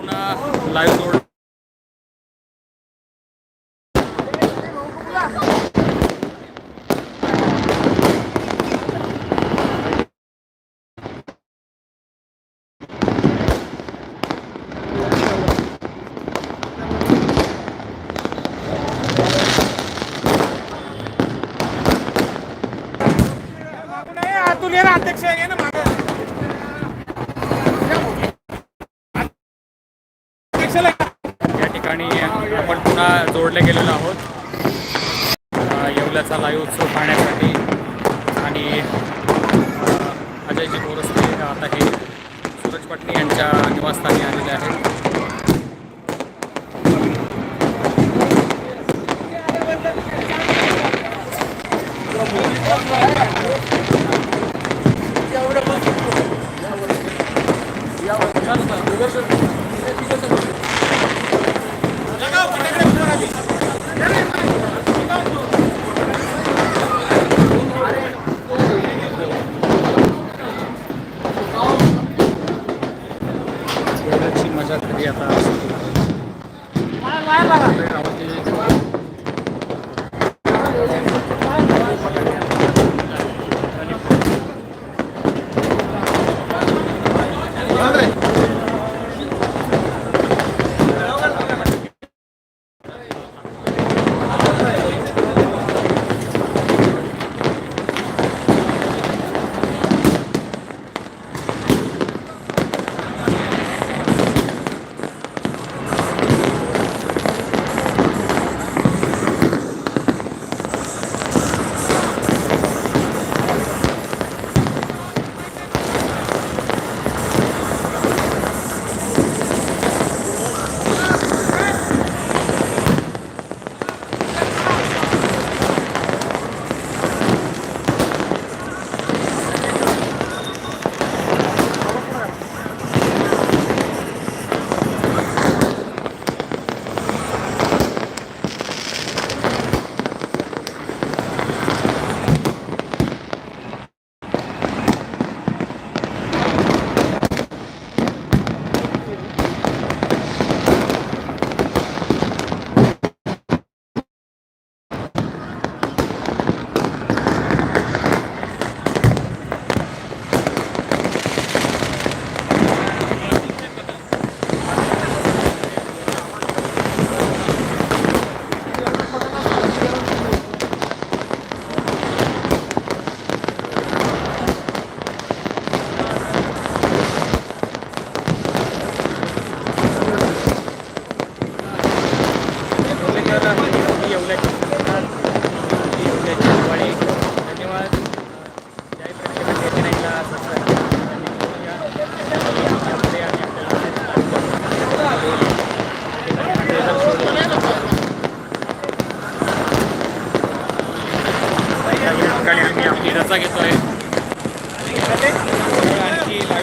पुन्हा लाईव्ह जोड. अध्यक्ष आहे ना मागं. अध्यक्षाला या ठिकाणी आपण पुन्हा गेलेलो आहोत. येवल्याचा लाईव्ह उत्सव पाहण्यासाठी. आणि अजयजी गोरस्ते आता हे सूरज पटणी यांच्या निवासस्थानी आलेले आहेत येवल्याची मजा खरी आता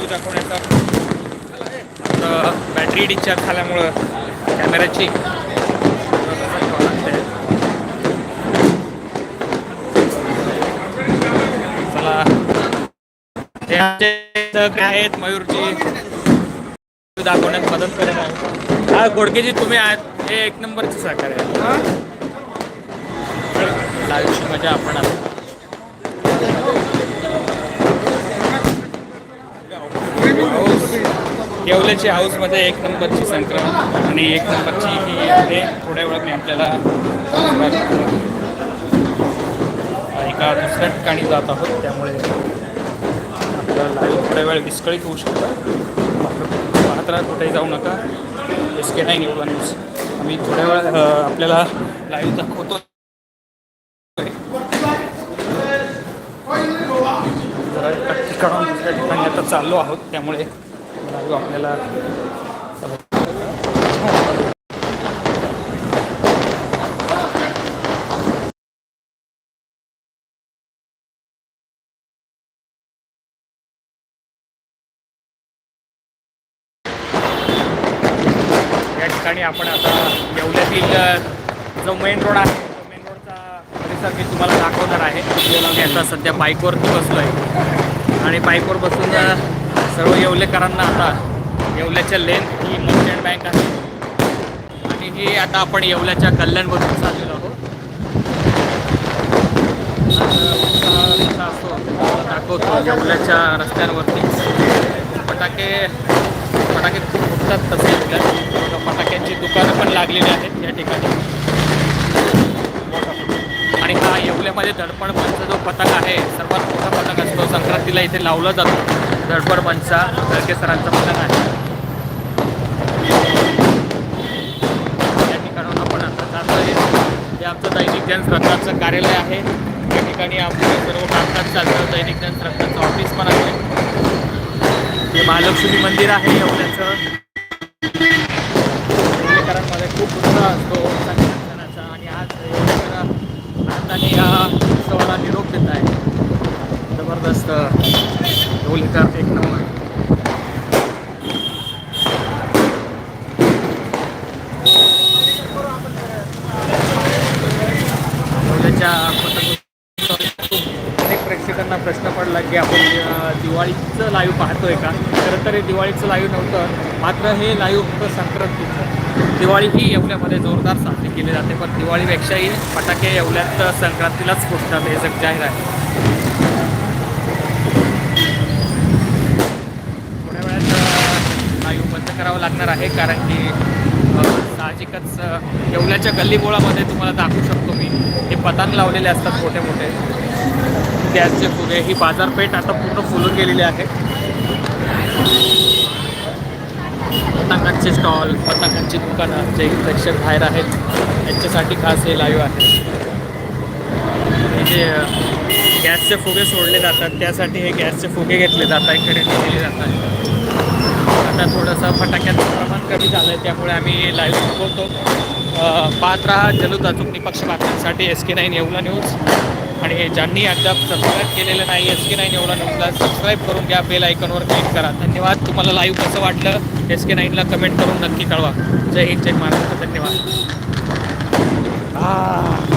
दाखवण्याचा. बॅटरी डिस्चार्ज झाल्यामुळं कॅमेऱ्याची आहेत मयूरजी. दाखवण्यात मदत करत आहे. हा गोडकेजी तुम्ही आहात. हे एक नंबरचे सहकारी आहे. लाईव्हची मजा आपण आलो येवल्याची हाऊसमध्ये एक नंबरची संक्रमण आणि एक नंबरची ही आहे थोड्या वेळात मी आपल्याला एका दुसऱ्या ठिकाणी जात आहोत त्यामुळे आपलं लाईव्ह थोड्या वेळ विस्कळीत होऊ शकतं पाहत राहा कुठेही जाऊ नका. S K nine one news आम्ही थोड्या वेळ आपल्याला लाईव्ह दाखवतो जरा एका दुसऱ्या ठिकाणी आता चाललो आहोत त्यामुळे लाईव्ह आपल्याला या ठिकाणी आपण आता येवल्यातील जो मेन रोड आहे तो मेन रोडचा परिसर मी तुम्हाला दाखवणार आहे. याचा आता सध्या बाईकवरती बसलो आहे आणि बाईकवर बसून सर्व येवलेकरांना आता येवल्याच्या लेन ही मर्चंट बँक आहे. आणि ही आता आपण येवल्याच्या कल्याणवरून चाललेलो आहोत. असतो दाखवतो येवल्याच्या रस्त्यांवरती. फटाके फटाके खूप फुटतात तसे येवल्यात. फटाक्यांची दुकानं पण लागलेली आहेत या ठिकाणी. आणि हा येवल्यामध्ये दडपण जो पथक आहे सर्वात मोठा पथक असतो संक्रांतीला इथे लावला जातो. दडपण मंचा दळके सरांचा पथक आहे. या ठिकाणाहून आपण आता जातोय हे आमचं दैनिक जनसंघाचं कार्यालय आहे. या ठिकाणी आपलं सर्व कामकाज चालतं दैनिक जनसंघाचं ऑफिस पण आहे. हे महालक्ष्मी मंदिर आहे एवढ्याचं. प्रश्न पडला की आपण दिवाळीचं लाईव्ह पाहतोय का? खरं तर हे दिवाळीचं लाईव्ह नव्हतं मात्र हे लाईव्ह होतं संक्रांतीचं. दिवाळी ही एवढ्यामध्ये जोरदार साजरी केली जाते पण दिवाळीपेक्षाही फटाके एवढ्यात संक्रांतीलाच फुटतात हे जग जाहीर आहे. थोड्या वेळात लाईव्ह बंद करावं लागणार आहे कारण की साहजिकच येवल्याच्या गल्लीबोळामध्ये तुम्हाला दाखवू शकतो मी. हे पतंग लावलेले असतात मोठे मोठे गॅसचे फुगे ही बाजारपेठ आता पूर्ण फुलून गेलेली आहे. पतंगांचे स्टॉल पतंगांची दुकानं जे प्रेक्षक बाहेर आहेत त्यांच्यासाठी खास हे लाईव्ह आहे. जे गॅसचे फुगे सोडले जातात त्यासाठी हे गॅसचे फुगे घेतले जातात खरेदी केली जातात. आता थोडंसं फटाक्याचं प्रमाण कमी झालं आहे त्यामुळे आम्ही लाईव्ह शिकवतो पाहत राहा जलद अचूक निपक्ष बातम्यांसाठी S K nine Yeola news आणि ज्यांनी अद्याप सबस्क्राईब केलेलं नाही एस के नाईन येवला नमला सबस्क्राईब करून घ्या बेल आयकॉनवर क्लिक करा. धन्यवाद. तुम्हाला लाईव्ह कसं वाटलं? एस के नाईनला कमेंट करून नक्की कळवा. जय हिंद जय महाराष्ट्र. धन्यवाद. आ.